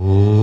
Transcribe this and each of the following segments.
ॐ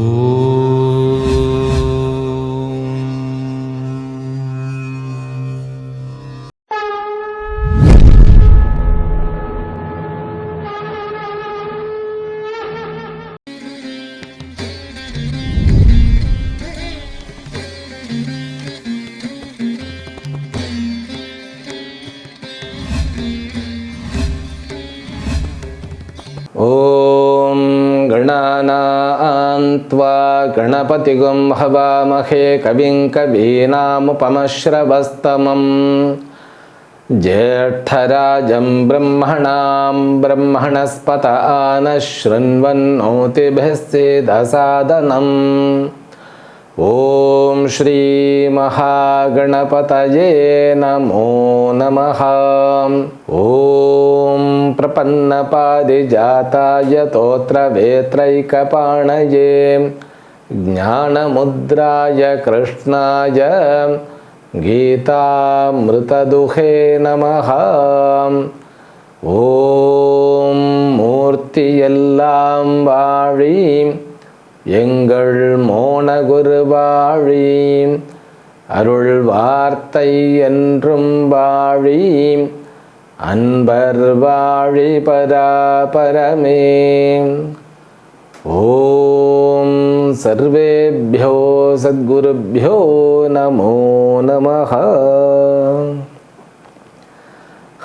गणपतिगुं हवामहे कविं कवीनामुपमश्रवस्तमम्। ज्येष्ठराजं ब्रह्मणां ब्रह्मणस्पत आनः शृण्वन्नोतिभिः सेदसादनम् ॐ श्रीमहागणपतये नमो नमः। ॐ प्रपन्नपादिजाताय तोत्रवेत्रैकपाणये ज्ञानमुद्राय कृष्णाय गीतामृतदुहे नमः ॐ மூர்த்தியெல்லாம் வாழி எங்கள் மோனகுருவாழி அருள் வார்த்தை என்றும் வாழி அன்பர் வாழி பராபரமே ஓம் சர்வேபியோ சத்குருபியோ நமோ நமः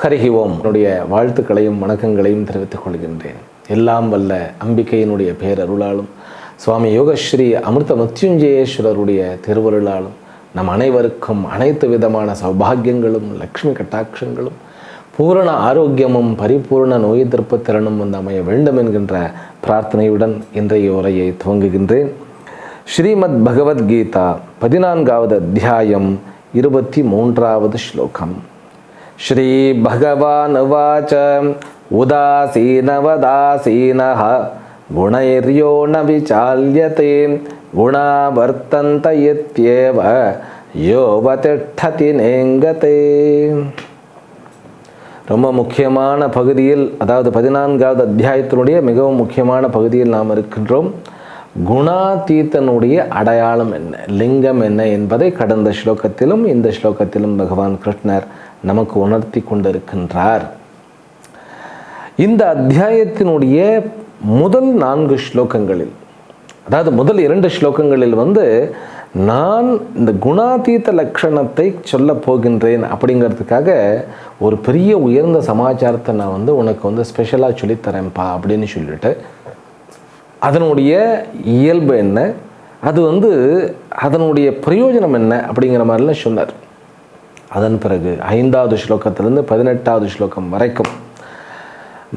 ஹரிஹி ஓம் என்னுடைய வாழ்த்துக்களையும் வணக்கங்களையும் தெரிவித்துக் கொள்கின்றேன். எல்லாம் வல்ல அம்பிகையினுடைய பேரருளாலும் சுவாமி யோகஸ்ரீ அமிர்த மத்யுஞ்சயேஸ்வரருடைய திருவருளாலும் நம் அனைவருக்கும் அனைத்து விதமான சௌபாகியங்களும் லக்ஷ்மி கட்டாட்சங்களும் பூரண ஆரோக்கியமும் பரிபூர்ண நோய் எதிர்ப்பு திறனும் வந்து அமைய வேண்டும் என்கின்ற பிரார்த்தனையுடன் இன்றைய உரையை துவங்குகின்றேன். ஸ்ரீமத் பகவத்கீதா பதினான்காவது அத்தியாயம் இருபத்தி மூன்றாவது ஸ்லோகம். ஸ்ரீ பகவான் உவாச்ச உதாசீனவதாசீனஹ குணைர்யோ ந விசால்யதே குணா வர்த்தந்த யோவதிஷ்டதி நேங்கதே. ரொம்ப முக்கியமான பகுதியில் அதாவது பதினான்காவது அத்தியாயத்தினுடைய மிகவும் முக்கியமான பகுதியில் நாம் இருக்கின்றோம். குணாதீத்தனுடைய அடையாளம் என்ன? லிங்கம் என்ன என்பதை கடந்த ஸ்லோகத்திலும் இந்த ஸ்லோகத்திலும் பகவான் கிருஷ்ணர் நமக்கு உணர்த்தி கொண்டிருக்கின்றார். இந்த அத்தியாயத்தினுடைய முதல் நான்கு ஸ்லோகங்களில் அதாவது முதல் இரண்டு ஸ்லோகங்களில் வந்து நான் இந்த குணாதீத லட்சணத்தை சொல்ல போகின்றேன் அப்படிங்கிறதுக்காக ஒரு பெரிய உயர்ந்த சமாச்சாரத்தை நான் வந்து உனக்கு வந்து ஸ்பெஷலாக சொல்லித்தரேன்ப்பா அப்படின்னு சொல்லிட்டு அதனுடைய இயல்பு என்ன? அது வந்து அதனுடைய பிரயோஜனம் என்ன அப்படிங்கிற மாதிரிலாம் சொன்னார். அதன் பிறகு ஐந்தாவது ஸ்லோகத்திலேருந்து பதினெட்டாவது ஸ்லோகம் வரைக்கும்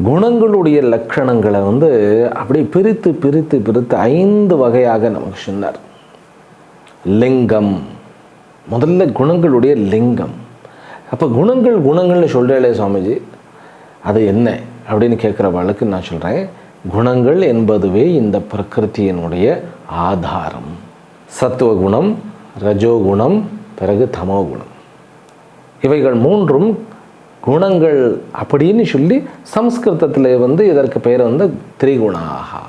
குணங்களுடைய லட்சணங்களை வந்து அப்படி பிரித்து பிரித்து பிரித்து ஐந்து வகையாக நமக்கு சொன்னார். லிங்கம். முதல்ல குணங்களுடைய லிங்கம். அப்போ குணங்கள் குணங்கள்னு சொல்கிறேளே சுவாமிஜி. அது என்ன அப்படின்னு கேட்குற வழக்கு நான் சொல்கிறேன் குணங்கள் என்பதுவே இந்த பிரகிருத்தியினுடைய ஆதாரம். சத்துவகுணம் ரஜோகுணம் பிறகு தமோகுணம் இவைகள் மூன்றும் குணங்கள் அப்படின்னு சொல்லி சம்ஸ்கிருதத்தில் வந்து இதற்கு பெயர் வந்து திரிகுணாகா.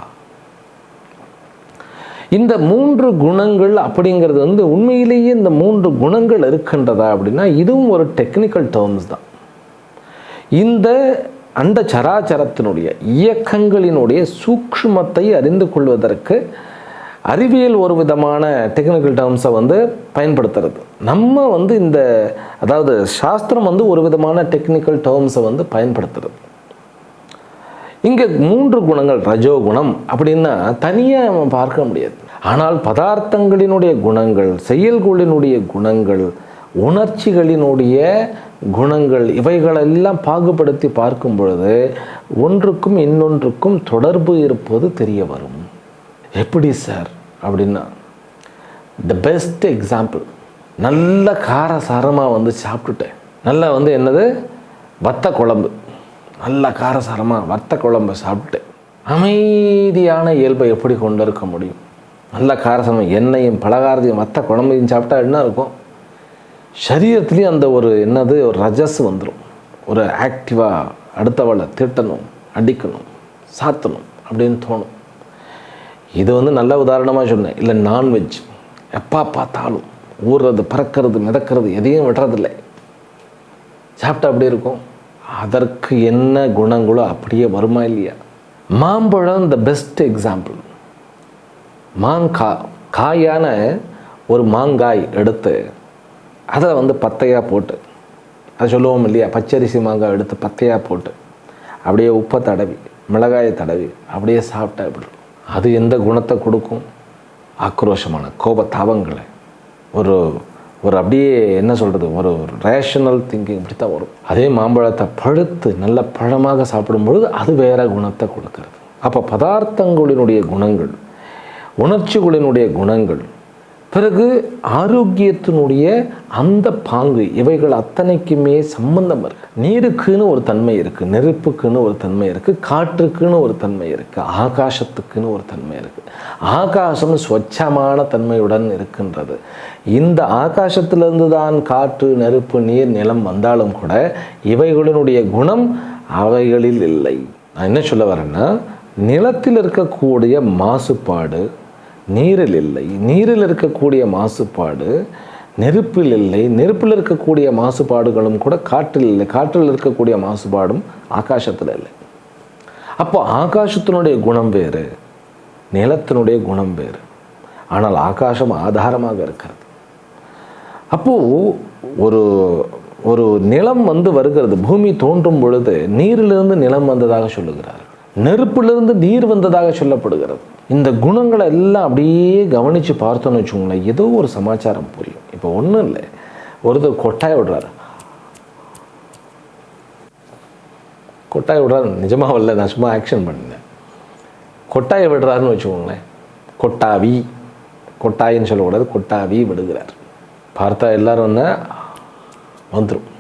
இந்த மூன்று குணங்கள் அப்படிங்கிறது வந்து உண்மையிலேயே இந்த மூன்று குணங்கள் இருக்கின்றதா அப்படின்னா இதுவும் ஒரு டெக்னிக்கல் டேர்ம்ஸ் தான். இந்த அந்த சராச்சரத்தினுடைய இயக்கங்களினுடைய சூக்ஷ்மத்தை அறிந்து கொள்வதற்கு அறிவியல் ஒரு விதமான டெக்னிக்கல் டேர்ம்ஸை வந்து பயன்படுத்துறது. நம்ம வந்து இந்த அதாவது சாஸ்திரம் வந்து ஒரு விதமான டெக்னிக்கல் டேர்ம்ஸை வந்து பயன்படுத்துறது. இங்கே மூன்று குணங்கள் ரஜோகுணம் அப்படின்னா தனியாக நம்ம பார்க்க முடியாது. ஆனால் பதார்த்தங்களினுடைய குணங்கள் செயல்களினுடைய குணங்கள் உணர்ச்சிகளினுடைய குணங்கள் இவைகளெல்லாம் பாகுபடுத்தி பார்க்கும் பொழுது ஒன்றுக்கும் இன்னொன்றுக்கும் தொடர்பு இருப்பது தெரிய வரும். எப்படி சார்? அப்படின்னா த பெஸ்ட் எக்ஸாம்பிள் நல்ல காரசாரமாக வந்து சாப்பிட்டுட்டேன். நல்லா வந்து என்னது? வத்த குழம்பு. நல்ல காரசாரமாக வத்த குழம்பு சாப்பிட்டேன் அமைதியான இயல்பை எப்படி கொண்டு இருக்க முடியும்? நல்ல காரசாரம் எண்ணெயும் பலகாரத்தையும் மற்ற குழம்பையும் சாப்பிட்டா என்ன இருக்கும்? சரீரத்துலேயும் அந்த ஒரு என்னது ஒரு ரஜஸ் வந்துடும் ஒரு ஆக்டிவாக அடுத்தவளை திட்டணும் அடிக்கணும் சாத்தணும் அப்படின்னு தோணும். இது வந்து நல்ல உதாரணமாக சொன்னேன். இல்லை நான்வெஜ் எப்பா பார்த்தாலும் ஊறுறது பறக்கிறது மிதக்கிறது எதையும் விடுறதில்லை. சாப்பிட்டா அப்படி இருக்கும்? அதற்கு என்ன குணங்களோ அப்படியே வருமா இல்லையா? மாம்பழம் த பெஸ்ட் எக்ஸாம்பிள் மாங்கா காயான ஒரு மாங்காய் எடுத்து அதை வந்து பத்தையாக போட்டு அதை சொல்லுவோம் இல்லையா? பச்சரிசி மாங்காய் எடுத்து பத்தையாக போட்டு அப்படியே உப்பை தடவி மிளகாயை தடவி அப்படியே சாப்பிட்டா எப்படி அது எந்த குணத்தை கொடுக்கும்? ஆக்ரோஷமான கோப தாபங்களை ஒரு ஒரு அப்படியே என்ன சொல்கிறது ஒரு ரேஷனல் திங்கிங் இப்படி தான் வரும். அதே மாம்பழத்தை பழுத்து நல்ல பழமாக சாப்பிடும் பொழுது அது வேறு குணத்தை கொடுக்கறது. அப்போ பதார்த்தங்களினுடைய குணங்கள் உணர்ச்சிகளினுடைய குணங்கள் பிறகு ஆரோக்கியத்தினுடைய அந்த பாங்கு இவைகள் அத்தனைக்குமே சம்பந்தம் இருக்கு. நீருக்குன்னு ஒரு தன்மை இருக்குது நெருப்புக்குன்னு ஒரு தன்மை இருக்குது காற்றுக்குன்னு ஒரு தன்மை இருக்குது ஆகாசத்துக்குன்னு ஒரு தன்மை இருக்குது ஆகாசம் ஸ்வச்சமான தன்மையுடன் இருக்கின்றது. இந்த ஆகாசத்திலிருந்து தான் காற்று நெருப்பு நீர் நிலம் வந்தாலும் கூட இவைகளினுடைய குணம் அவைகளில் இல்லை. நான் என்ன சொல்ல வரேன்னா நிலத்தில் இருக்கக்கூடிய மாசுபாடு நீரில் இல்லை. நீரில் இருக்கக்கூடிய மாசுபாடு நெருப்பில் இல்லை. நெருப்பில் இருக்கக்கூடிய மாசுபாடுகளும் கூட காற்றில் இல்லை. காற்றில் இருக்கக்கூடிய மாசுபாடும் ஆகாசத்தில் இல்லை. அப்போ ஆகாசத்தினுடைய குணம் வேறு நிலத்தினுடைய குணம் வேறு. ஆனால் ஆகாசம் ஆதாரமாக இருக்கிறது. அப்போது ஒரு ஒரு நிலம் வந்து வருகிறது. பூமி தோன்றும் பொழுது நீரிலிருந்து நிலம் வந்ததாக சொல்லுகிறார் நெருப்பிலிருந்து நீர் வந்ததாக சொல்லப்படுகிறது. இந்த குணங்களை எல்லாம் அப்படியே கவனித்து பார்த்தோன்னு வச்சுக்கோங்களேன் ஏதோ ஒரு சமாச்சாரம் புரியும். இப்போ ஒன்றும் இல்லை. ஒருத்தர் கொட்டாய் விடுறாரு. கொட்டாய் விடுறாரு. நிஜமாக வரல நான் சும்மா ஆக்ஷன் பண்ணினேன் கொட்டாயை விடுறாருன்னு வச்சுக்கோங்களேன். கொட்டாவி. கொட்டாயின்னு சொல்லக்கூடாது கொட்டாவி விடுகிறார். பார்த்தா எல்லாரும் வந்து வந்துடும்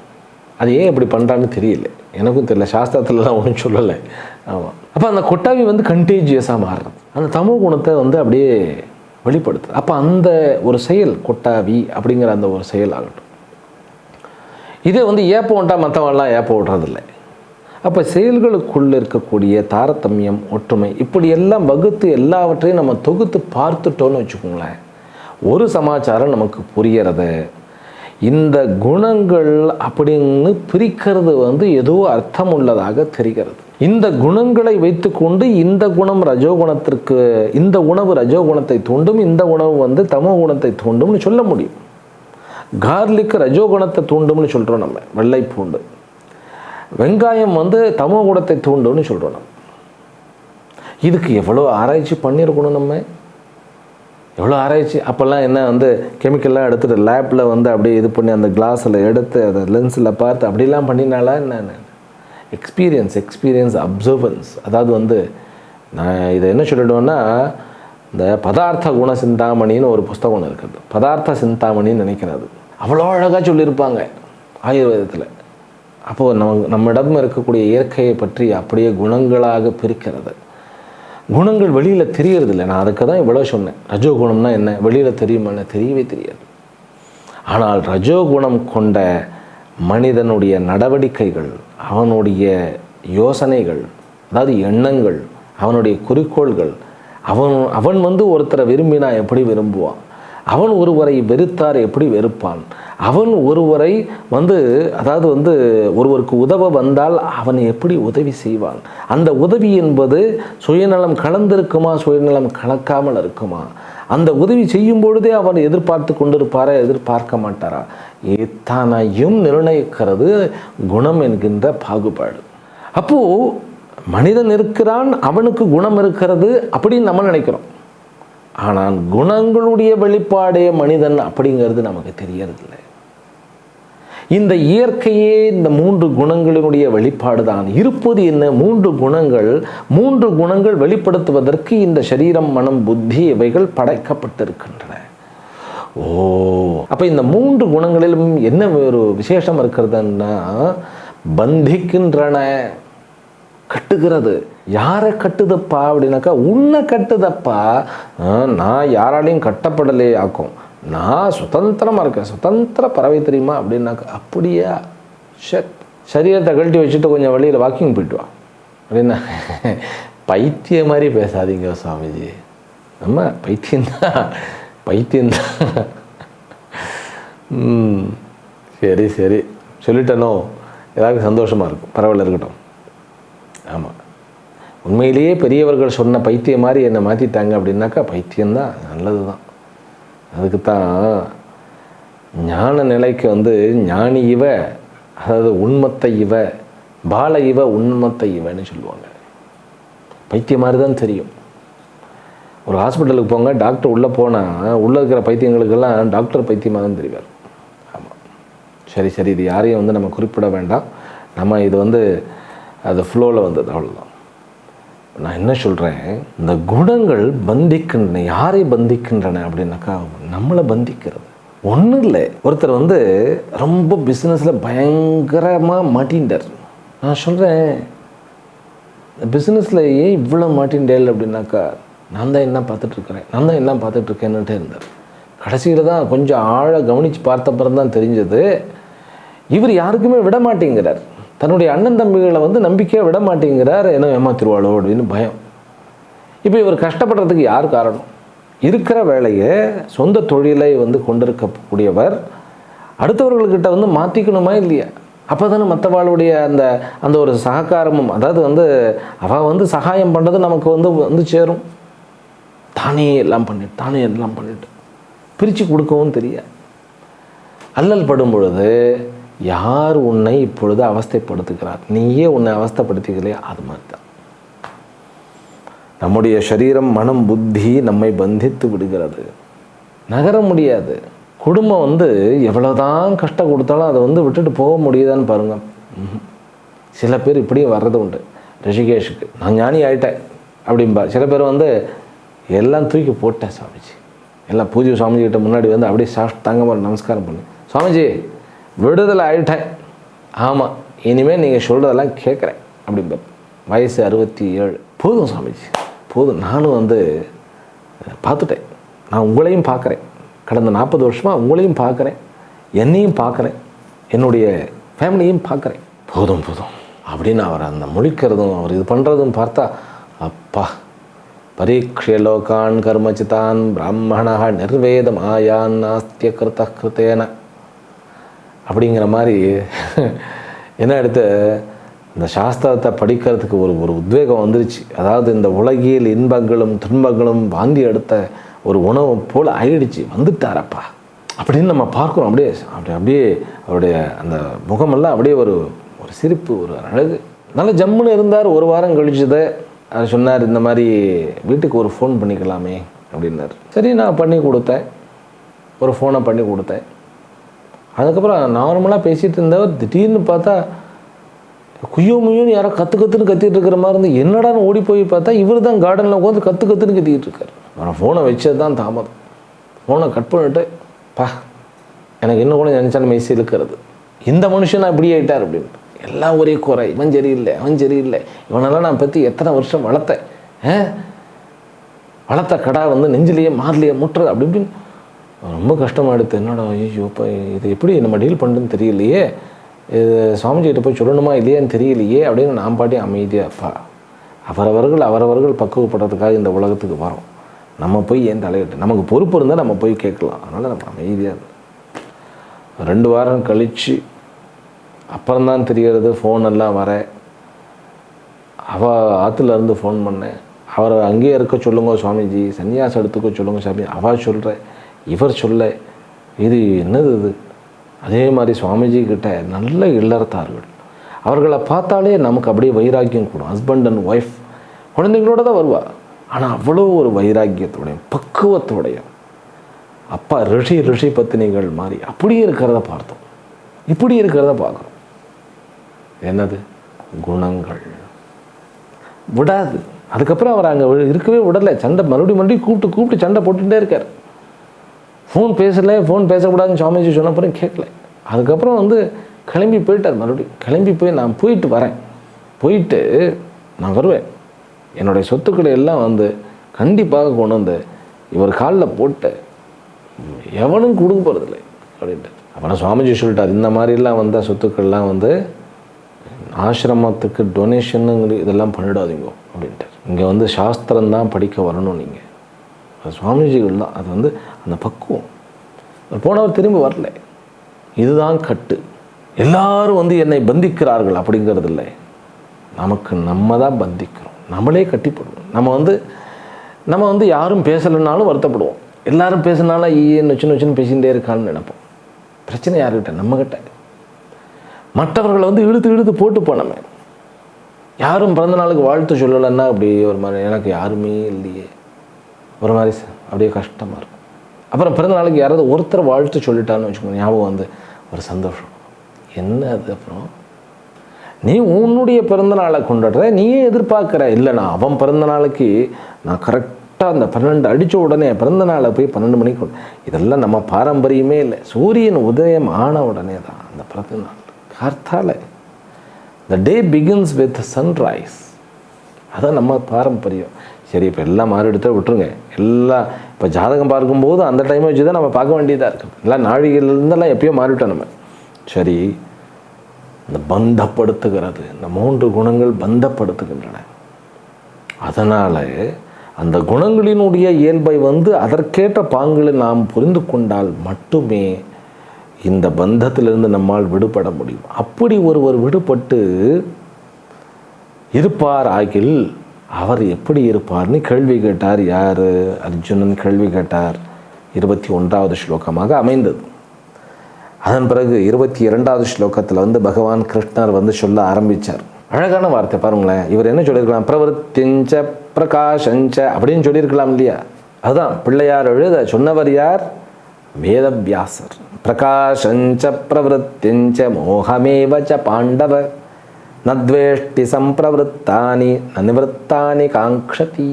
அது ஏன் இப்படி பண்ணுறான்னு தெரியல. எனக்கும் தெரியல. சாஸ்திரத்துலலாம் ஒன்றும் சொல்லலை. ஆமாம் அப்போ அந்த கொட்டாவி வந்து கண்டேஜியஸாக மாறுறது. அந்த தமோ குணத்தை வந்து அப்படியே வெளிப்படுத்து. அப்போ அந்த ஒரு செயல் கொட்டாவி அப்படிங்கிற அந்த ஒரு செயல் ஆகட்டும். இதே வந்து ஏப்போன்ட்டா விட்டா மற்றவங்களாம் ஏப்ப விடுறதில்லை. அப்போ செயல்களுக்குள்ளே இருக்கக்கூடிய தாரதமியம் ஒற்றுமை இப்படி எல்லாம் வகுத்து எல்லாவற்றையும் நம்ம தொகுத்து பார்த்துட்டோன்னு வச்சுக்கோங்களேன் ஒரு சமாச்சாரம் நமக்கு புரியறது இந்த குணங்கள் அப்படின்னு பிரிக்கிறது வந்து ஏதோ அர்த்தம் உள்ளதாக தெரிகிறது. இந்த குணங்களை வைத்துக்கொண்டு இந்த குணம் ரஜோகுணத்திற்கு இந்த உணவு ரஜோகுணத்தை தூண்டும் இந்த உணவு வந்து தமோ குணத்தை தூண்டும்னு சொல்ல முடியும். கார்லிக்கு ரஜோகுணத்தை தூண்டும்னு சொல்கிறோம் நம்ம வெள்ளை பூண்டு வெங்காயம் வந்து தமோ குணத்தை தூண்டும்னு சொல்கிறோம் நம்ம. இதுக்கு எவ்வளோ ஆராய்ச்சி பண்ணியிருக்கணும் நம்ம? எவ்வளோ ஆராய்ச்சி? அப்போல்லாம் என்ன வந்து கெமிக்கல்லாம் எடுத்துகிட்டு லேப்பில் வந்து அப்படியே இது பண்ணி அந்த கிளாஸில் எடுத்து அதை லென்ஸில் பார்த்து அப்படிலாம் பண்ணினால என்ன எக்ஸ்பீரியன்ஸ் எக்ஸ்பீரியன்ஸ் அப்சர்வன்ஸ் அதாவது வந்து நான் இதை என்ன சொல்லிடுவேன்னா இந்த பதார்த்த குண சிந்தாமணின்னு ஒரு புஸ்தகம் ஒன்று இருக்குது. பதார்த்த சிந்தாமணின்னு நினைக்கிறது. அவ்வளோ அழகாக சொல்லியிருப்பாங்க ஆயுர்வேதத்தில். அப்போது நம்ம நம்மிடம் இருக்கக்கூடிய இயற்கையை பற்றி அப்படியே குணங்களாக பிரிக்கிறது. குணங்கள் வெளியில் தெரியறதில்ல. நான் அதுக்கு தான் இவ்வளோ சொன்னேன். ரஜோகுணம்னா என்ன? வெளியில் தெரியுமா தெரியவே தெரியாது. ஆனால் ரஜோகுணம் கொண்ட மனிதனுடைய நடவடிக்கைகள் அவனுடைய யோசனைகள் அதாவது எண்ணங்கள் அவனுடைய குறிக்கோள்கள் அவன் அவன் வந்து ஒருத்தரை விரும்பினா எப்படி விரும்புவான்? அவன் ஒருவரை வெறுத்தார் எப்படி வெறுப்பான்? அவன் ஒருவரை வந்து அதாவது வந்து ஒருவருக்கு உதவ வந்தால் அவன் எப்படி உதவி செய்வான்? அந்த உதவி என்பது சுயநலம் கலந்திருக்குமா? சுயநலம் கலக்காமல் இருக்குமா? அந்த உதவி செய்யும் பொழுதே அவன் எதிர்பார்த்து கொண்டிருப்பாரா? எதிர்பார்க்க மாட்டாரா? ஏத்தானையும் நிர்ணயிக்கிறது குணம் என்கின்ற பாகுபாடு. அப்போது மனிதன் இருக்கிறான் அவனுக்கு குணம் இருக்கிறது அப்படின்னு நம்ம நினைக்கிறோம். ஆனால் குணங்களுடைய வெளிப்பாடே மனிதன் அப்படிங்கிறது நமக்கு தெரியறதில்லை. இந்த இயற்கையே இந்த மூன்று குணங்களினுடைய வெளிப்பாடு தான் இருப்பது என்ன? மூன்று குணங்கள். மூன்று குணங்கள் வெளிப்படுத்துவதற்கு இந்த சரீரம் மனம் புத்தி இவைகள் படைக்கப்பட்டிருக்கின்றன. ஓ அப்போ இந்த மூன்று குணங்களிலும் என்ன ஒரு விசேஷம் இருக்கிறதுன்னா பந்திக்கின்றன கட்டுகிறது. யாரை கட்டுதப்பா அப்படின்னாக்கா உன்னை கட்டுதப்பா. நான் யாராலையும் கட்டப்படலே ஆக்கும். நான் சுதந்திரமாக இருக்கேன். சுதந்திர பறவை தெரியுமா அப்படின்னாக்கா அப்படியா? ஷட். சரீரத்தை கழட்டி வச்சுட்டு கொஞ்சம் வழியில் வாக்கிங் போயிட்டு வா. அப்படின்னா பைத்திய மாதிரி பேசாதீங்க சுவாமிஜி நம்ம பைத்தியந்தான் பைத்தியந்தான் சரி சரி. சொல்லிட்டனோ? எல்லாருக்கும் சந்தோஷமாக இருக்கும். பரவாயில்ல இருக்கட்டும். ஆமாம் உண்மையிலேயே பெரியவர்கள் சொன்ன பைத்தியம் மாதிரி என்னை மாற்றிட்டாங்க அப்படின்னாக்கா பைத்தியம்தான். நல்லது தான் அதுக்கு தான் ஞான நிலைக்கு வந்து ஞானி இவ அதாவது உண்மத்தை இவ பால இவ உண்மத்தை இவன்னு சொல்லுவாங்க. பைத்தியம் மாதிரி தான் தெரியும். ஒரு ஹாஸ்பிட்டலுக்கு போங்க டாக்டர் உள்ளே போனால் உள்ளே இருக்கிற பைத்தியங்களுக்கெல்லாம் டாக்டர் பைத்தியமாக தான் தெரிவார். ஆமாம் சரி சரி இது யாரையும் வந்து நம்ம குறிப்பிட வேண்டாம். நம்ம இது வந்து அது ஃப்ளோவில் வந்தது அவ்வளோதான் நான் என்ன சொல்கிறேன் இந்த குணங்கள் பந்திக்கின்றன யாரை பந்திக்கின்றன அப்படின்னாக்கா நம்மளை பந்திக்கிறது. ஒன்றும் இல்லை. ஒருத்தர் வந்து ரொம்ப பிஸ்னஸில் பயங்கரமாக மாட்டின்றார் நான் சொல்கிறேன் பிஸ்னஸில் ஏன் இவ்வளோ மாட்டின்றேல் அப்படின்னாக்கா நான் தான் என்ன பார்த்துட்ருக்குறேன் நான் தான் என்ன பார்த்துட்ருக்கேன்னுட்டே இருந்தார். கடைசியில் தான் கொஞ்சம் ஆழ கவனித்து பார்த்தப்பறம் தான் தெரிஞ்சது இவர் யாருக்குமே விட மாட்டேங்கிறார் தன்னுடைய அண்ணன் தம்பிகளை வந்து நம்பிக்கையாக விட மாட்டேங்கிறார் என்ன ஏமாத்திருவாளோ அப்படின்னு பயம். இப்போ இவர் கஷ்டப்படுறதுக்கு யார் காரணம்? இருக்கிற வேலையை சொந்த தொழிலை வந்து கொண்டிருக்கக்கூடியவர் அடுத்தவர்கள்கிட்ட வந்து மாற்றிக்கணுமா இல்லையா? அப்போ தானே மற்றவாளுடைய அந்த அந்த ஒரு சககாரமும் அதாவது வந்து அவள் வந்து சகாயம் பண்ணுறது நமக்கு வந்து வந்து சேரும். தானே எல்லாம் பண்ணிட்டு தானே எல்லாம் பண்ணிட்டு. பிரித்து கொடுக்கவும் தெரியாது. அல்லல் படும் பொழுது யார் உன்னை இப்பொழுது அவஸ்தைப்படுத்துகிறார்? நீயே உன்னை அவஸ்தைப்படுத்திக்கலையா அது மாதிரி தான் நம்முடைய சரீரம் மனம் புத்தி நம்மை பந்தித்து விடுகிறது. நகர முடியாது. குடும்பம் வந்து எவ்வளோதான் கஷ்டம் கொடுத்தாலும் அதை வந்து விட்டுட்டு போக முடியுதான்னு பாருங்க. சில பேர் இப்படியும் வர்றது உண்டு. ரிஷிகேஷுக்கு நான் ஞானி ஆயிட்டேன் அப்படின்பா சில பேர் வந்து எல்லாம் தூக்கி போட்டேன் சாமிஜி. எல்லாம் பூஜை சுவாமிஜி கிட்ட முன்னாடி வந்து அப்படியே சாஃப்ட் தங்கமாறு நமஸ்காரம் பண்ணு. சுவாமிஜி விடுதலை ஆயிட்டேன் ஆமாம் இனிமேல் நீங்கள் சொல்கிறதெல்லாம் கேட்குறேன் அப்படிம்பார் வயசு அறுபத்தி ஏழு போதும் சாமிஜி போதும். நானும் வந்து பார்த்துட்டேன். நான் உங்களையும் பார்க்குறேன். கடந்த நாற்பது வருஷமாக உங்களையும் பார்க்குறேன் என்னையும் பார்க்குறேன் என்னுடைய ஃபேமிலியும் பார்க்குறேன். போதும் போதும். அப்படின்னு அவர் அந்த முழிக்கிறதும் அவர் இது பண்ணுறதும் பார்த்தா அப்பா பரீட்சை லோகான் கர்மச்சிதான் பிராமணா நிர்வேதம் ஆயான் நாஸ்திய கிருத்த கிருத்தேன அப்படிங்கிற மாதிரி என்ன எடுத்து இந்த சாஸ்திரத்தை படிக்கிறதுக்கு ஒரு ஒரு உத்வேகம் வந்துருச்சு. அதாவது இந்த உலகியல் இன்பங்களும் துன்பங்களும் வாந்தி எடுத்த ஒரு உணவு போல் ஆயிடுச்சு. வந்துட்டாரப்பா. அப்படின்னு நம்ம பார்க்குறோம். அப்படியே அப்படி அப்படியே அவருடைய அந்த முகமெல்லாம் அப்படியே ஒரு ஒரு சிரிப்பு ஒரு அழகு. நல்ல ஜம்முன்னு இருந்தார். ஒரு வாரம் கழிச்சது அவர் சொன்னார் இந்த மாதிரி வீட்டுக்கு ஒரு ஃபோன் பண்ணிக்கலாமே அப்படின்னார். சரி நான் பண்ணி கொடுத்தேன். ஒரு ஃபோனை பண்ணி கொடுத்தேன். அதுக்கப்புறம் நார்மலாக பேசிகிட்டு இருந்தவர் திடீர்னு பார்த்தா குய்யோ முய்யோன்னு யாரோ கற்று கற்றுன்னு கத்திட்டு இருக்கிற மாதிரி இருந்து என்னடான்னு ஓடி போய் பார்த்தா இவர் தான் கார்டனில் உட்காந்து கற்று கற்றுன்னு கத்திக்கிட்டு இருக்காரு. நான் ஃபோனை வச்சது தான் தாமதம். ஃபோனை கட் பண்ணிட்டு பா எனக்கு இன்னும் கூட நினச்சாலும் மெய்சி இழுக்கிறது இந்த மனுஷன் இப்படி ஆகிட்டார் அப்படின்னு. எல்லாம் ஒரே குறை. இவன் சரியில்லை அவன் சரியில்லை. இவனெல்லாம் நான் பற்றி எத்தனை வருஷம் வளர்த்தேன் ஆ? வளர்த்த கடா வந்து நெஞ்சிலேயே மார்லேயே முட்டுறது அப்படி இப்படின்னு ரொம்ப கஷ்டமாக எடுத்து என்னடா ஐயோ இப்போ இது எப்படி நம்ம டீல் பண்ணுறதுன்னு தெரியலையே. இது சுவாமிஜிகிட்ட போய் சொல்லணுமா இல்லையான்னு தெரியலையே அப்படின்னு நான் பாட்டி அமைதியாக அப்பா அவரவர்கள் அவரவர்கள் பக்குவப்படுறதுக்காக இந்த உலகத்துக்கு வரோம். நம்ம போய் ஏன் தலையிட்டு நமக்கு பொறுப்பு இருந்தால் நம்ம போய் கேட்கலாம். அதனால் நம்ம அமைதியாக ரெண்டு வாரம் கழித்து அப்புறம்தான் தெரியறது ஃபோன் எல்லாம் வர. அவள் ஆற்றுல இருந்து ஃபோன் பண்ணேன். அவரை அங்கேயே இருக்க சொல்லுங்க சுவாமிஜி சன்னியாசம் எடுத்துக்க சொல்லுங்க சாமி அவள் சொல்கிறேன் இவர் சொல்ல இது என்னது இது? அதே மாதிரி சுவாமிஜி கிட்ட நல்ல இல்லறத்தார்கள். அவர்களை பார்த்தாலே நமக்கு அப்படியே வைராக்கியம் கூடும். ஹஸ்பண்ட் அண்ட் ஒய்ஃப் குழந்தைங்களோட தான் வருவா. ஆனால் அவ்வளோ ஒரு வைராக்கியத்தோடைய பக்குவத்தோடைய அப்பா ரிஷி ரிஷி பத்தினிகள் மாதிரி அப்படியே இருக்கிறத பார்த்தோம். இப்படி இருக்கிறத பார்க்குறோம். என்னது? குணங்கள். விடாது. அதுக்கப்புறம் அவர் அங்கே இருக்கவே விடலை. சண்டை மறுபடியும் மறுபடியும் கூப்பிட்டு கூப்பிட்டு சண்டை போட்டுகிட்டே இருக்கார். ஃபோன் பேசலை ஃபோன் பேசக்கூடாதுன்னு சுவாமிஜி சொன்ன அப்புறம் கேட்கல. அதுக்கப்புறம் வந்து கிளம்பி போயிட்டார் மறுபடியும். கிளம்பி போய் நான் போயிட்டு வரேன். போயிட்டு நான் வருவேன். என்னுடைய சொத்துக்களை எல்லாம் வந்து கண்டிப்பாக கொண்டு வந்து இவர் காலில் போட்டு எவனும் கொடுக்க போகிறதில்லை அப்படின்ட்டு. அப்புறம் சுவாமிஜி சொல்லிட்டார் இந்த மாதிரிலாம் வந்த சொத்துக்கள்லாம் வந்து ஆசிரமத்துக்கு டொனேஷனுங்கிற இதெல்லாம் பண்ணிடாதீங்க அப்படின்ட்டு. இங்கே வந்து சாஸ்திரம் தான் படிக்க வரணும் நீங்கள் சுவாமிஜிகள் தான் அது வந்து அந்த பக்குவம். போனவர் திரும்பி வரல. இதுதான் கட்டு. எல்லாரும் வந்து என்னை பந்திக்கிறார்கள் அப்படிங்கிறது இல்லை. நமக்கு நம்ம தான் பந்திக்கிறோம். நம்மளே கட்டிப்படுவோம். நம்ம வந்து நம்ம வந்து யாரும் பேசலைன்னாலும் வருத்தப்படுவோம். எல்லாரும் பேசினாலும் ஈயே நொச்சு நொச்சுன்னு பேசிகிட்டே இருக்கான்னு நினைப்போம். பிரச்சனை யாருக்கிட்ட? நம்மக்கிட்ட மற்றவர்களை வந்து இழுத்து இழுத்து போட்டு போனோமே. யாரும் பிறந்த நாளுக்கு வாழ்த்து சொல்லலைன்னா அப்படி ஒரு மாதிரி எனக்கு யாருமே இல்லையே. ஒரு மாதிரி அப்படியே கஷ்டமாக இருக்கும். அப்புறம் பிறந்த நாளுக்கு யாராவது ஒருத்தர் வாழ்த்து சொல்லிட்டான்னு வச்சுக்கோங்க ஞாபகம் வந்து ஒரு சந்தோஷம். என்ன அது அப்புறம்? நீ உன்னுடைய பிறந்த நாளை கொண்டாடுற நீயே எதிர்பார்க்குற இல்லை நான் அவன் பிறந்த நாளைக்கு நான் கரெக்டாக அந்த பன்னெண்டு அடித்த உடனே பிறந்த நாளை போய் பன்னெண்டு மணிக்கு கொண்டு- இதெல்லாம் நம்ம பாரம்பரியமே இல்லை. சூரியன் உதயம் ஆன உடனே தான் அந்த பிறந்த நாள். கார்த்தால the day begins with sunrise அதான் நம்ம பாரம்பரியம். சரி இப்போ எல்லாம் மாறி எடுத்து விட்டுருங்க. எல்லாம் இப்போ ஜாதகம் பார்க்கும்போது அந்த டைமை வச்சு தான் நம்ம பார்க்க வேண்டியதாக இருக்குது எல்லாம் நாழிகையிலேருந்தெல்லாம் எப்பயோ மாறிவிட்டோம் நம்ம. சரி இந்த பந்தப்படுத்துகிறது இந்த மூன்று குணங்கள் பந்தப்படுத்துகின்றன. அதனால் அந்த குணங்களினுடைய இயல்பை வந்து அதற்கேற்ற பாங்களை நாம் புரிந்து கொண்டால் மட்டுமே இந்த பந்தத்திலிருந்து நம்மால் விடுபட முடியும். அப்படி ஒருவர் விடுபட்டு இருப்பார் ஆகில் அவர் எப்படி இருப்பார்னு கேள்வி கேட்டார் யார்? அர்ஜுனன் கேள்வி கேட்டார். இருபத்தி ஒன்றாவது ஸ்லோகமாக அமைந்தது. அதன் பிறகு இருபத்தி இரண்டாவது ஸ்லோகத்தில் வந்து பகவான் கிருஷ்ணர் வந்து சொல்ல ஆரம்பித்தார் அழகான வார்த்தை பாருங்களேன். இவர் என்ன சொல்லியிருக்கலாம்? பிரவருத்திஞ்ச பிரகாஷஞ்ச அப்படின்னு சொல்லியிருக்கலாம் இல்லையா? அதுதான். பிள்ளையார் எழுத சொன்னவர் யார்? வேதவியாசர். பிரகாஷஞ்ச பிரவருத்திஞ்ச மோகமேவச்ச பாண்டவர். நத்வேஷ்டி சம்பிரவருத்தானி நிவர்த்தானி காங்ஷதி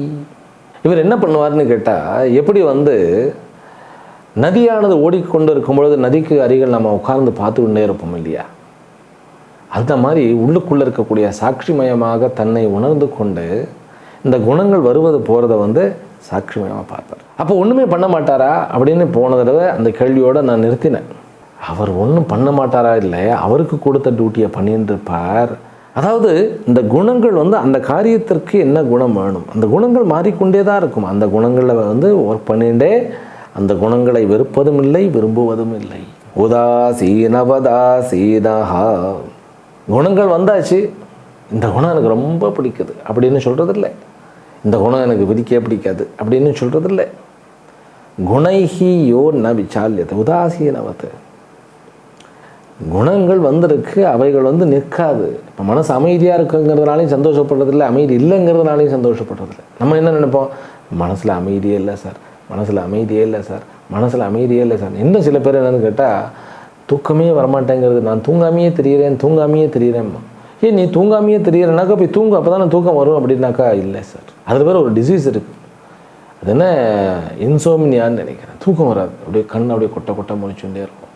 இவர் என்ன பண்ணுவார்னு கேட்டால் எப்படி வந்து நதியானது ஓடிக்கொண்டு இருக்கும் பொழுது நதிக்கு அருகில் நம்ம உட்கார்ந்து பார்த்து கொண்டே இருப்போம் இல்லையா? அந்த மாதிரி உள்ளுக்குள்ளே இருக்கக்கூடிய சாட்சிமயமாக தன்னை உணர்ந்து கொண்டு இந்த குணங்கள் வருவது போகிறத வந்து சாட்சிமயமாக பார்ப்பார். அப்போ ஒன்றுமே பண்ண மாட்டாரா? அப்படின்னு போன தடவை அந்த கேள்வியோடு நான் நிறுத்தினேன். அவர் ஒன்றும் பண்ண மாட்டாரா? இல்லை அவருக்கு கொடுத்த டியூட்டியை பண்ணிட்டு இருப்பார் அதாவது இந்த குணங்கள் வந்து அந்த காரியத்திற்கு என்ன குணம் வேணும்? அந்த குணங்கள் மாறிக்கொண்டே தான் இருக்கும். அந்த குணங்களை வந்து ஒர்க் பண்ணிகிட்டே அந்த குணங்களை வெறுப்பதும் இல்லை விரும்புவதும் இல்லை. உதாசீனவதாசீனஹா. குணங்கள் வந்தாச்சு. இந்த குணம் எனக்கு ரொம்ப பிடிக்குது அப்படின்னு சொல்கிறதில்ல இந்த குணம் எனக்கு பிடிக்கவே பிடிக்காது அப்படின்னு சொல்கிறதில்ல குணைஹி யோ ந விசால்யத்தை உதாசீனவத்து. குணங்கள் வந்திருக்கு அவைகள் வந்து நிற்காது. இப்போ மனசு அமைதியாக இருக்குங்கிறதுனாலையும் சந்தோஷப்படுறதில்ல அமைதி இல்லைங்கிறதுனாலையும் சந்தோஷப்படுறதில்ல. நம்ம என்ன நினைப்போம்? மனசில் அமைதியே இல்லை சார். மனசில் அமைதியே இல்லை சார். மனசில் அமைதியே இல்லை சார். இன்னும் சில பேர் என்னென்னு கேட்டால் தூக்கமே வரமாட்டேங்கிறது. நான் தூங்காமையே தெரியிறேன் தூங்காமையே தெரியிறேன் ஏன் நீ தூங்காமையே தெரியறனாக்கா போய் தூங்கும் அப்போ தான் தூக்கம் வரும் அப்படின்னாக்கா இல்லை சார். அதில் வேறு ஒரு டிசீஸ் இருக்குது அது என்ன? இன்சோமினியான்னு நினைக்கிறேன். தூக்கம் வராது. அப்படியே கண் அப்படியே கொட்டை கொட்டை முடிச்சுட்டே இருக்கும்.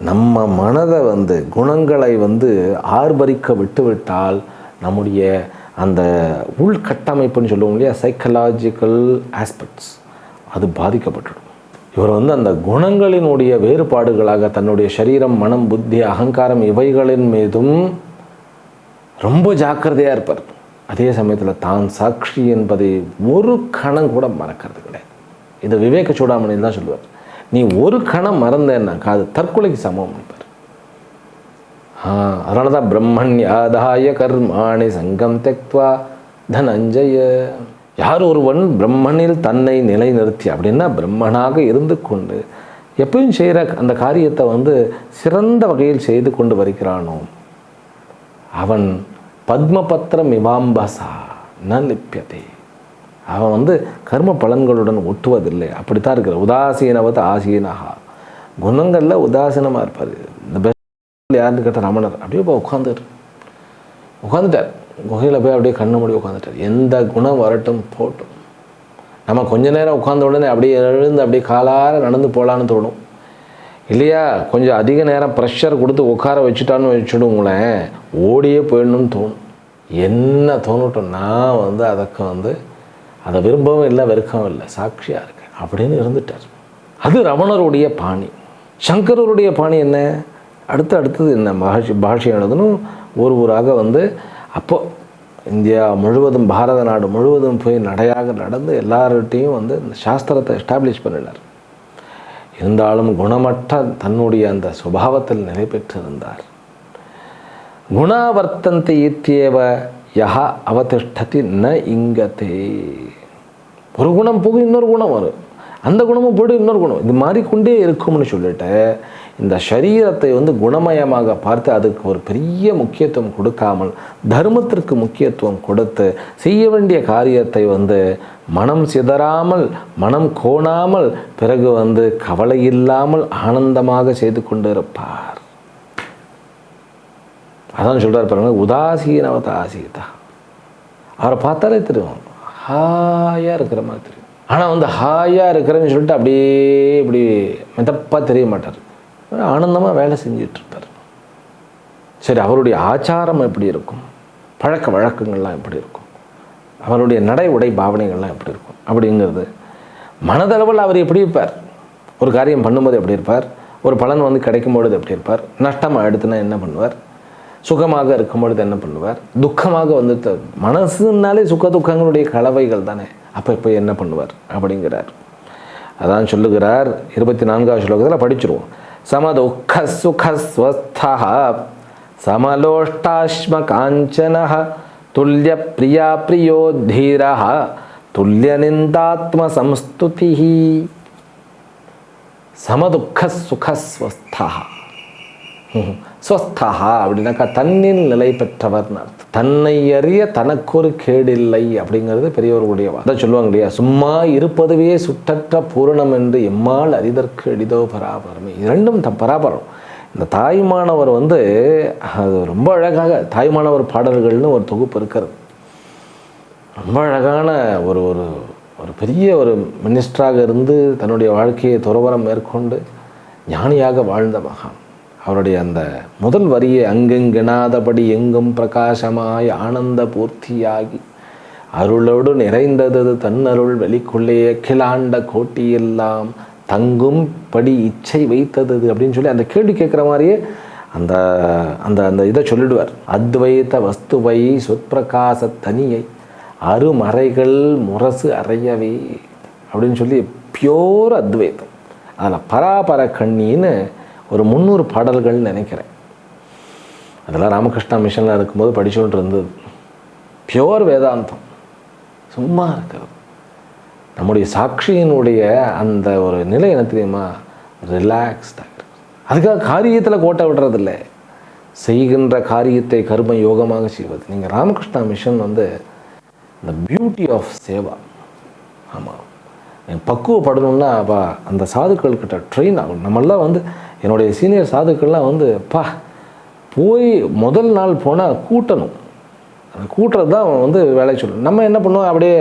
நம்ம மனதை வந்து குணங்களை வந்து ஆர்ப்பரிக்க விட்டுவிட்டால் நம்முடைய அந்த உள்கட்டமைப்புன்னு சொல்லுவோம் இல்லையா? சைக்கலாஜிக்கல் ஆஸ்பெக்ட்ஸ் அது பாதிக்கப்பட்டுடும் இவர் வந்து அந்த குணங்களினுடைய வேறுபாடுகளாக தன்னுடைய சரீரம் மனம் புத்தி அகங்காரம் இவைகளின் மீதும் ரொம்ப ஜாக்கிரதையாக இருப்பார். அதே சமயத்தில் தான் சாட்சி என்பதை ஒரு கணம் கூட மறக்கிறது கிடையாது. இது விவேக சூடாமணி தான் சொல்லுவார். நீ ஒரு கணம் மறந்தேன்னாக்கா அது தற்கொலைக்கு சமம் நினைப்பார் ஆ அதனால தான் பிரம்மண்யாதாய கர்மாணி சங்கம் தெக்வா தனஞ்சய. யார் ஒருவன் பிரம்மனில் தன்னை நிலைநிறுத்தி அப்படின்னா பிரம்மனாக இருந்து கொண்டு எப்பயும் செய்கிற அந்த காரியத்தை வந்து சிறந்த வகையில் செய்து கொண்டு வருகிறானோ அவன் பத்மபத்திரம் இவாம்பசா ந லிப்பியதே அவன் வந்து கர்ம பலன்களுடன் ஒட்டுவதில்லை. அப்படித்தான் இருக்கிற உதாசீனவத் ஆசீனகா குணங்களில் உதாசீனமாக இருப்பார். இந்த பெஸ்ட் யாருன்னு கேட்டால் ரமணர். அப்படியே போய் உட்காந்துரு உட்காந்துட்டார் குகையில் போய் அப்படியே கண்ணு மூடி உட்காந்துட்டார் எந்த குணம் வரட்டும் போட்டும். நம்ம கொஞ்ச நேரம் உட்காந்த உடனே அப்படியே எழுந்து அப்படியே காலார நடந்து போகலான்னு தோணும். இல்லையா? கொஞ்சம் அதிக நேரம் ப்ரெஷர் கொடுத்து உட்கார வச்சுட்டான்னு வச்சுடுங்களேன். ஓடியே போயிடணும்னு தோணும். என்ன தோணட்டும்? நான் வந்து அதுக்கு வந்து அதை விரும்பவும் இல்லை வெறுக்கவும் இல்லை. சாட்சியாக இருக்கேன் அப்படின்னு இருந்துட்டார். அது ரமணருடைய பாணி. சங்கரருடைய பாணி என்ன? அடுத்து அடுத்தது என்ன? பாஷி பாஷை எழுதணும். ஒரு ஊராக வந்து அப்போ இந்தியா முழுவதும் பாரத நாடு முழுவதும் போய் நடையாக நடந்து எல்லார்கிட்டையும் வந்து இந்த சாஸ்திரத்தை எஸ்டாப்ளிஷ் பண்ணினார். இருந்தாலும் குணமற்ற தன்னுடைய அந்த சுபாவத்தில் நிலை பெற்றிருந்தார் குணாவர்த்தந்தை இத்தியேவ யஹா அவதிஷ்டதி ந இங்கத்தே ஒரு குணம் போகும் இன்னொரு குணம் வரும். அந்த குணமும் போய்ட்டு இன்னொரு குணம். இது மாறிக்கொண்டே இருக்கும்னு சொல்லிட்டு இந்த சரீரத்தை வந்து குணமயமாக பார்த்து அதுக்கு ஒரு பெரிய முக்கியத்துவம் கொடுக்காமல் தர்மத்திற்கு முக்கியத்துவம் கொடுத்து செய்ய வேண்டிய காரியத்தை வந்து மனம் சிதறாமல் மனம் கோணாமல் பிறகு வந்து கவலை இல்லாமல் ஆனந்தமாக செய்து கொண்டு இருப்பார் அதான் சொல்கிறார் பாருங்க உதாசீனவத ஆசீதா. அவரை பார்த்தாலே தெரியும் ஹாயாக இருக்கிற மாதிரி தெரியும். ஆனால் வந்து ஹாயாக இருக்கிறேன்னு சொல்லிட்டு அப்படியே இப்படி மிதப்பாக தெரிய மாட்டார். ஆனந்தமாக வேலை செஞ்சிட்டு இருப்பார். சரி அவருடைய ஆச்சாரம் எப்படி இருக்கும்? பழக்க வழக்கங்கள்லாம் எப்படி இருக்கும்? அவருடைய நடை உடை பாவனைகள்லாம் எப்படி இருக்கும்? அப்படிங்கிறது மனதளவில் அவர் எப்படி இருப்பார்? ஒரு காரியம் பண்ணும்போது எப்படி இருப்பார்? ஒரு பலன் வந்து கிடைக்கும் பொழுது எப்படி இருப்பார்? நஷ்டமாக எடுத்துனா என்ன பண்ணுவார்? சுகமாக இருக்கும் பொழுது என்ன பண்ணுவார்? துக்கமாக வந்து மனசுனாலே சுக துக்கங்களுடைய கலவைகள் தானே. அப்போ இப்போ என்ன பண்ணுவார்? அப்படிங்கிறார். அதான் சொல்லுகிறார் இருபத்தி நான்காவது ஸ்லோகத்தில் படிச்சிருவோம். சமதுக்க சுகஸ்வஸ்தா சமலோஷ்டாஸ்ம காஞ்சன துல்லிய பிரியா பிரியோ தீர துல்லிய நிந்தாத்ம சம்ஸ்துதி சமதுக்க சுகஸ்வஸ்தா ஸ்வஸ்தகா அப்படின்னாக்கா தன்னில் நிலை பெற்றவர்னு அர்த்தம். தன்னை அறிய தனக்கு ஒரு கேடில்லை அப்படிங்கிறது பெரியவர்களுடைய வா- அதான் சொல்லுவாங்க இல்லையா? சும்மா இருப்பதுவே சுற்றற்ற பூரணம் என்று எம்மால் அறிதற்கு எளிதோ பராபரமே. இரண்டும் த பராபரம். இந்த தாய்மானவர் வந்து அது ரொம்ப அழகாக தாய்மானவர் பாடல்கள்னு ஒரு தொகுப்பு இருக்கிறது. ரொம்ப அழகான ஒரு ஒரு ஒரு பெரிய ஒரு மினிஸ்டராக இருந்து தன்னுடைய வாழ்க்கையை துறவரம் மேற்கொண்டு ஞானியாக வாழ்ந்த மகான். அவருடைய அந்த முதல் வரியை அங்கெங்கெனாதபடி எங்கும் பிரகாசமாய் ஆனந்த பூர்த்தியாகி அருளோடு நிறைந்தது தன்னருள் வெளிக்குள்ளே கிளாண்ட கோட்டியெல்லாம் தங்கும் படி இச்சை வைத்தது அப்படின்னு சொல்லி அந்த கேள்வி கேட்குற மாதிரியே அந்த அந்த அந்த இதை சொல்லிடுவார். அத்வைத வஸ்துவை சொற்பிரகாச தனியை அருமறைகள் முரசு அறையவே அப்படின்னு சொல்லி பியோர் அத்வைதம். அதில் பராபர கண்ணின்னு ஒரு முந்நூறு பாடல்கள் நினைக்கிறேன். அதெல்லாம் ராமகிருஷ்ணா மிஷனில் இருக்கும்போது படிச்சுட்டு இருந்தது. பியோர் வேதாந்தம். சும்மா இருக்கிறது. நம்முடைய சாட்சியினுடைய அந்த ஒரு நிலை என்ன தெரியுமா? ரிலாக்ஸ்டாக அதுக்காக காரியத்தில் கோட்டை விடுறதில்ல. செய்கின்ற காரியத்தை கர்ம யோகமாக செய்வது. நீங்கள் ராமகிருஷ்ணா மிஷன் வந்து இந்த பியூட்டி ஆஃப் சேவா. ஆமாம் பக்குவப்படணும்னா அப்பா அந்த சாதுக்கள்கிட்ட ட்ரெயின் ஆகும் நம்மளாம் வந்து என்னுடைய சீனியர் சாதுக்கள்லாம் வந்து பா போய் முதல் நாள் போனால் கூட்டணும். அந்த கூட்டுறது தான் அவன் வந்து வேலை சொல்லணும் நம்ம என்ன பண்ணுவோம்? அப்படியே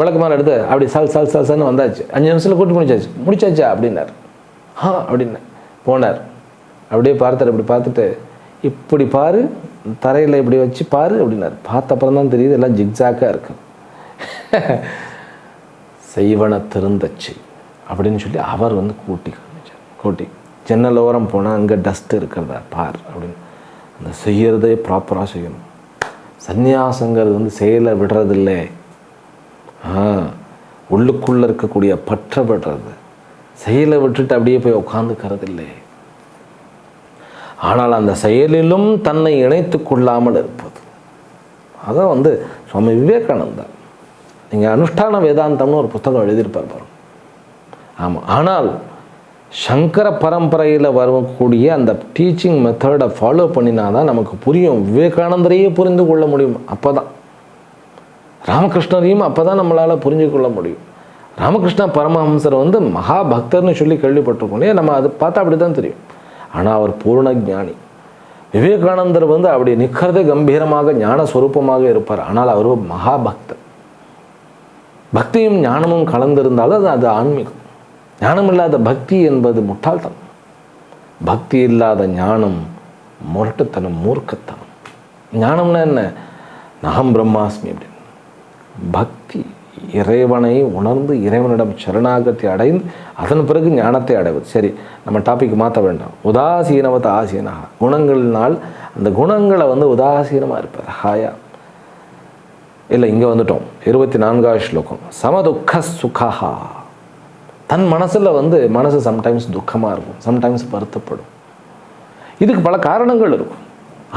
விளக்கு மேலே எடுத்து அப்படி சல் சல் சால் சல்னு வந்தாச்சு. அஞ்சு நிமிஷத்தில் கூட்டி முடிச்சாச்சு. முடிச்சாச்சா? அப்படின்னார். ஆ அப்படின்னு போனார். அப்படியே பார்த்தார் இப்படி பார்த்துட்டு இப்படி பாரு தரையில் இப்படி வச்சு பாரு அப்படின்னார். பார்த்த அப்புறம் தான் தெரியுது எல்லாம் ஜிக்ஜாக்காக இருக்குது செய்வன திருந்தச்சு அப்படின்னு சொல்லி அவர் வந்து கூட்டி காமிச்சார். கூட்டி ஜன்னல் ஓரம் போனால் அங்கே டஸ்ட் இருக்கிறதா? பார் அப்படின்னு. அந்த செய்யறதே ப்ராப்பராக செய்யணும். சந்நியாசங்கிறது வந்து செயலை விடுறதில்லை. ஆ உள்ளுக்குள்ளே இருக்கக்கூடிய பற்ற விடுறது. செயலை விட்டுட்டு அப்படியே போய் உட்காந்துக்கிறது இல்லை ஆனால் அந்த செயலிலும் தன்னை இணைத்து கொள்ளாமல் இருப்பது. அதான் வந்து சுவாமி விவேகானந்தா நீங்கள் அனுஷ்டான வேதாந்தம்னு ஒரு புத்தகம் எழுதியிருப்பார் பாருங்க. ஆமாம் ஆனால் சங்கர பரம்பரையில் வரக்கூடிய அந்த டீச்சிங் மெத்தடை ஃபாலோ பண்ணினா தான் நமக்கு புரியும். விவேகானந்தரையே புரிந்து கொள்ள முடியும். அப்போ தான் ராமகிருஷ்ணரையும் அப்போ தான் நம்மளால் புரிஞ்சு கொள்ள முடியும். ராமகிருஷ்ண பரமஹம்சர் வந்து மகா பக்தர்னு சொல்லி கேள்விப்பட்டிருக்கோம் இல்லையா? நம்ம அது பார்த்தா அப்படி தான் தெரியும். ஆனால் அவர் பூர்ண ஞானி. விவேகானந்தர் வந்து அப்படி நிற்கிறதே கம்பீரமாக ஞான ஸ்வரூபமாக இருப்பார். ஆனால் அவர் மகாபக்தர். பக்தியும் ஞானமும் கலந்திருந்தாலும் அது அது ஆன்மீகம். ஞானம் இல்லாத பக்தி என்பது முட்டாள்தனம். பக்தி இல்லாத ஞானம் முரட்டுத்தனம் மூர்க்கத்தனம். ஞானம்னா என்ன? நகம் பிரம்மாஸ்மி அப்படின்னு. பக்தி இறைவனை உணர்ந்து இறைவனிடம் சரணாகத்தை அடைந்து அதன் பிறகு ஞானத்தை அடைவது. சரி நம்ம டாபிக் மாற்ற வேண்டாம். உதாசீனவத்த ஆசீனகா. குணங்களினால் அந்த குணங்களை வந்து உதாசீனமாக இருப்பார் ஹாயா. இல்லை இங்கே வந்துட்டோம். இருபத்தி நான்காவது ஸ்லோகம். சமதுக்க சுகா தன் மனசில் வந்து மனசு சம்டைம்ஸ் துக்கமாக இருக்கும். சம்டைம்ஸ் வருத்தப்படும். இதுக்கு பல காரணங்கள் இருக்கும்.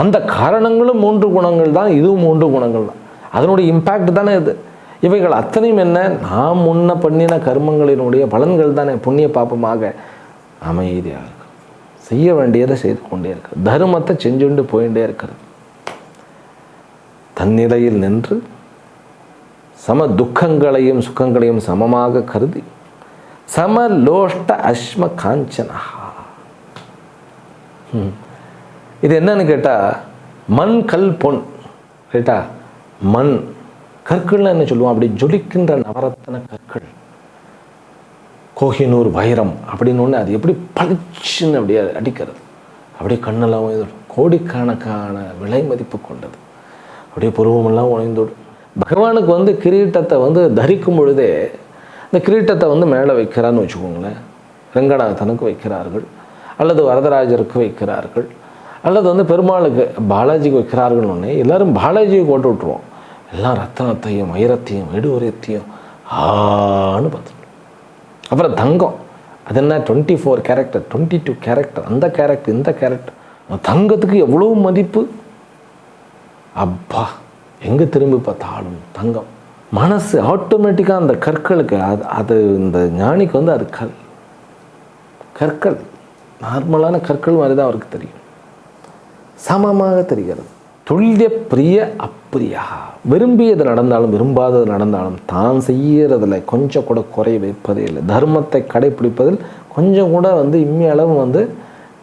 அந்த காரணங்களும் மூன்று குணங்கள் தான். இதுவும் மூன்று குணங்கள் தான். அதனுடைய இம்பேக்ட் தானே இது. இவைகள் அத்தனையும் என்ன? நாம் முன்ன பண்ணின கர்மங்களினுடைய பலன்கள் தானே. புண்ணிய பாப்பமாக அமைதியாக இருக்கும் செய்ய வேண்டியதை செய்து கொண்டே இருக்கு தர்மத்தை செஞ்சுண்டு போயிட்டே இருக்கிறது. தன்னிலையில் நின்று சம துக்கங்களையும் சுகங்களையும் சமமாக கருதி சமலோஷ்ட அஸ்ம காஞ்சனா இது என்னன்னு கேட்டால் மண் கல் பொன் ரைட்டா மண் கற்கள்னு என்ன சொல்லுவோம்? அப்படி ஜொலிக்கின்ற நவரத்தன கற்கள். கோஹினூர் வைரம் அப்படின்னு ஒன்று அது எப்படி பளிச்சுன்னு அப்படியே அடிக்கிறது. அப்படியே கண்ணெல்லாம் கோடிக்கணக்கான விலை மதிப்பு கொண்டது. அப்படியே புருவமெல்லாம் உழைந்தோடும் பகவானுக்கு வந்து கிரீட்டத்தை வந்து தரிக்கும் பொழுதே இந்த கிரீட்டத்தை வந்து மேலே வைக்கிறான்னு வச்சுக்கோங்களேன். ரங்கநாதனுக்கு வைக்கிறார்கள். அல்லது வரதராஜருக்கு வைக்கிறார்கள். அல்லது வந்து பெருமாளுக்கு பாலாஜிக்கு வைக்கிறார்கள் ஒன்று எல்லாரும் பாலாஜியை போட்டு விட்ருவோம் எல்லாம் ரத்தனத்தையும் வைரத்தையும் வெடுவரையத்தையும் ஆன்னு பார்த்துட்டு அப்புறம் தங்கம். அது என்ன? Twenty four character twenty two character அந்த கேரக்டர் இந்த கேரக்டர் தங்கத்துக்கு எவ்வளோ மதிப்பு? அப்பா. எங்கே திரும்பி பார்த்தாலும் தங்கம். மனசு ஆட்டோமேட்டிக்காக அந்த கற்களுக்கு அது அது இந்த ஞானிக்கு வந்து அது கல். கற்கள். நார்மலான கற்கள் மாதிரி தான் அவருக்கு தெரியும். சமமாக தெரிகிறது. துல்லிய பிரிய அப்பிரியா. விரும்பியது நடந்தாலும் விரும்பாதது நடந்தாலும் தான் செய்கிறதில் கொஞ்சம் கூட குறை வைப்பதே இல்லை. தர்மத்தை கடைபிடிப்பதில் கொஞ்சம் கூட வந்து இம்மி அளவு வந்து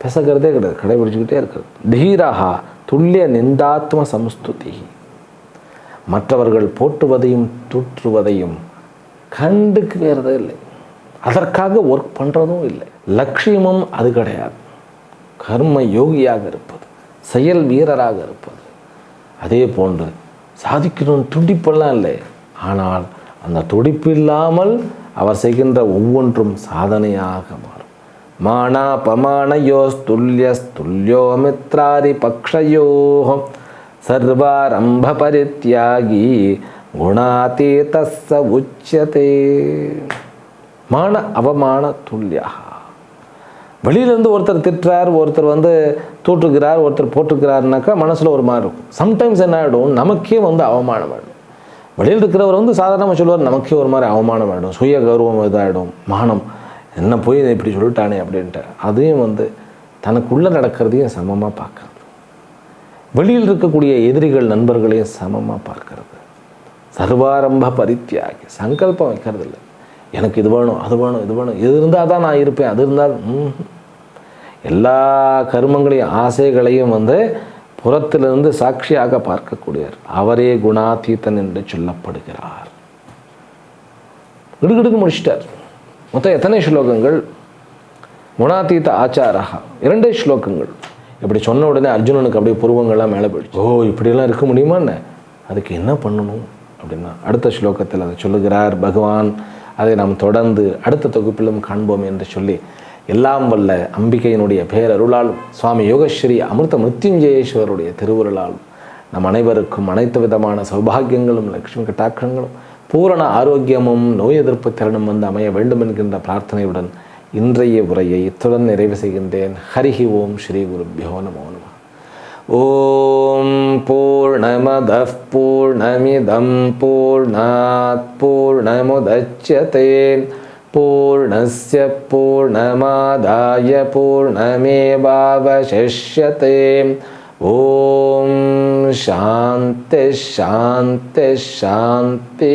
பிசகிறதே கிடையாது. கடைபிடிச்சிக்கிட்டே இருக்கிறது. தீரஹா துல்லிய நிந்தாத்ம சம்ஸ்துதி மற்றவர்கள் போற்றுவதையும் தூற்றுவதையும் கண்டுக்கு இல்லை. அதற்காக ஒர்க் பண்ணுறதும் இல்லை. லட்சியமும் அது கிடையாது. கர்ம யோகியாக இருப்பது செயல் வீரராக இருப்பது. அதே போன்று சாதிக்கணும் துடிப்பெல்லாம் இல்லை. ஆனால் அந்த துடிப்பு இல்லாமல் அவர் செய்கின்ற ஒவ்வொன்றும் சாதனையாக மாறும். மானா பமானயோஸ் துல்லியஸ் துல்லியோ மித்ராரி பக்ஷயோகம் சர்வாரம்ப பரித்யாகி குணாதீதஸ்ஸ உச்சதே மான அவமான துல்லியாக வெளியிலேருந்து ஒருத்தர் திட்டுறார் ஒருத்தர் வந்து தூற்றுக்கிறார் ஒருத்தர் போட்டுக்கிறாருனாக்கா மனசில் ஒரு மாதிரி இருக்கும். சம்டைம்ஸ் என்ன ஆகிடும் நமக்கே வந்து அவமானம் ஆகிடும் வெளியில் இருக்கிறவர் வந்து சாதாரணமாக சொல்லுவார் நமக்கே ஒரு மாதிரி அவமானம் ஆகிடும் சுய கௌரவம் இதாகிடும் மானம். என்ன போய் இதை இப்படி சொல்லிட்டானே அப்படின்ட்டு. அதையும் வந்து தனக்குள்ளே நடக்கிறதையும் சமமாக பார்க்கறது வெளியில் இருக்கக்கூடிய எதிரிகள் நண்பர்களையும் சமமாக பார்க்கறது. சர்வாரம்ப பரித்தியாகி சங்கல்பம் வைக்கிறது இல்லை எனக்கு இது வேணும் அது வேணும் இது வேணும். இது இருந்தால் தான் நான் இருப்பேன் அது இருந்தால் எல்லா கர்மங்களையும் ஆசைகளையும் வந்து புறத்திலிருந்து சாட்சியாக பார்க்கக்கூடியவர். அவரே குணாதீத்தன் என்று சொல்லப்படுகிறார். கிடுகிடுக்கு முடிச்சிட்டார். மொத்தம் எத்தனை ஸ்லோகங்கள்? குணாதீத ஆச்சாரா இரண்டே ஸ்லோகங்கள். இப்படி சொன்ன உடனே அர்ஜுனனுக்கு அப்படியே புருவங்கள்லாம் மேலே போயிடுச்சு. ஓ இப்படியெல்லாம் இருக்க முடியுமா என்ன? அதுக்கு என்ன பண்ணணும் அப்படின்னா அடுத்த ஸ்லோகத்தில் அதை சொல்லுகிறார் பகவான். அதை நாம் தொடர்ந்து அடுத்த தொகுப்பிலும் காண்போம் என்று சொல்லி எல்லாம் வல்ல அம்பிகையினுடைய பேரருளாலும் சுவாமி யோகஸ்ரீ அமிர்த மிருத்யுஞ்சயேஸ்வருடைய திருவுருளாலும் நம் அனைவருக்கும் அனைத்து விதமான சௌபாகியங்களும் லக்ஷ்மி கட்டாட்சங்களும் பூரண ஆரோக்கியமும் நோய் எதிர்ப்பு திறனும் வந்து அமைய வேண்டும் என்கின்ற பிரார்த்தனையுடன் இன்றைய உரையை இத்துடன் நிறைவு செய்கின்றேன். ஹரிஹி ஓம் ஸ்ரீ குருபியோ நமோ நம ஓம் பூர்ணமத பூர்ணமிதம் பூர்ணாத் பூர்ணமுதட்சதே பூர்ணஸ்ய பூர்ணமாதாய பூர்ணமேவாவசிஷ்யதே. ஓம் சாந்தி சாந்தி சாந்தி.